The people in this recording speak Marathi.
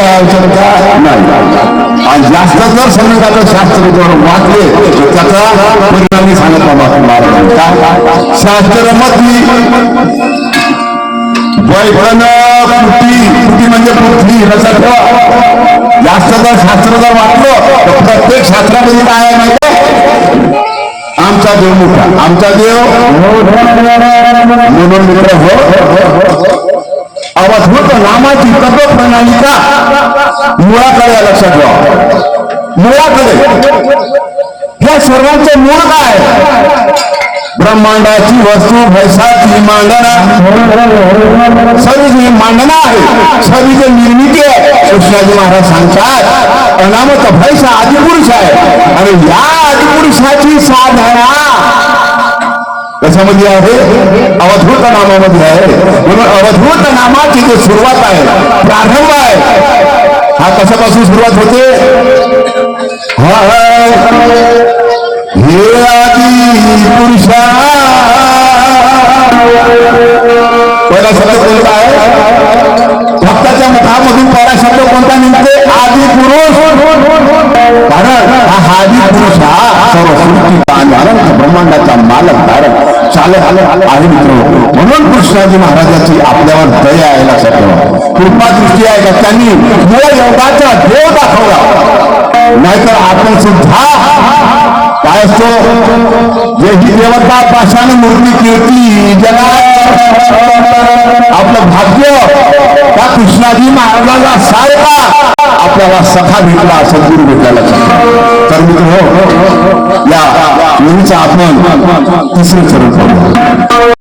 काय आवश्यक का नाही आणि जास्त जर संगीताचं शास्त्र जर वाचले त्याचा परिणामी सांगत महाराज शास्त्र मतली वैभन पृथ्वी पृथ्वी म्हणजे पृथ्वी लक्षात ठेवा जास्त जर शास्त्र जर वाचलं तर प्रत्येक शास्त्रामध्ये काय आहे माहिती आमचा देव मोठा आमचा देव म्हणून मित्र हो अवधूत नामाची तत्व प्रणालीचा मुळाकडे लक्षात घ्या मुळाकडे. या सर्वांचं मूळ काय? ब्रह्मांडाची वस्तू भैसाची मांडणा. सगळी मांडणा आहे. सगळी निर्मिती आहे. कृष्णाजी महाराज सांगतात अनामत भैसा आदिपुरुष आहे. आणि या आदिपुरुषाची साधना कशामध्ये आहे? अवधूत नामामध्ये आहे. म्हणून अवधूत नामाची जी सुरुवात आहे प्रारंभ आहे. हा कशापासून सुरुवात होते? हे आदी पुरुषा पहिला शब्द कोणता आहे? भक्ताच्या मुखामधून पहिला शब्द कोणता निघते आदी पुरुष. कारण हा आदी पुरुष हा सर्व सृष्टी ब्रह्मांडाचा मालक धारक झालं आहे मित्र. म्हणून कृष्णाजी महाराजाची आपल्यावर दया आहे लक्षात ठेवा कृपा दृष्टी आहे का? त्यांनी मूळ योगाचा देव दाखवला. नाहीतर आपण सुद्धा काय असतो? जे ही देवता पाषाण मूर्ती कीर्ती जगात आपलं भाग्य त्या कृष्णाजी महाराजाला सारखा आपल्याला सखा भेटला सद्गुरू भेटला तर मित्र हो या मुलीचा आपण तिसरे चरण पाहू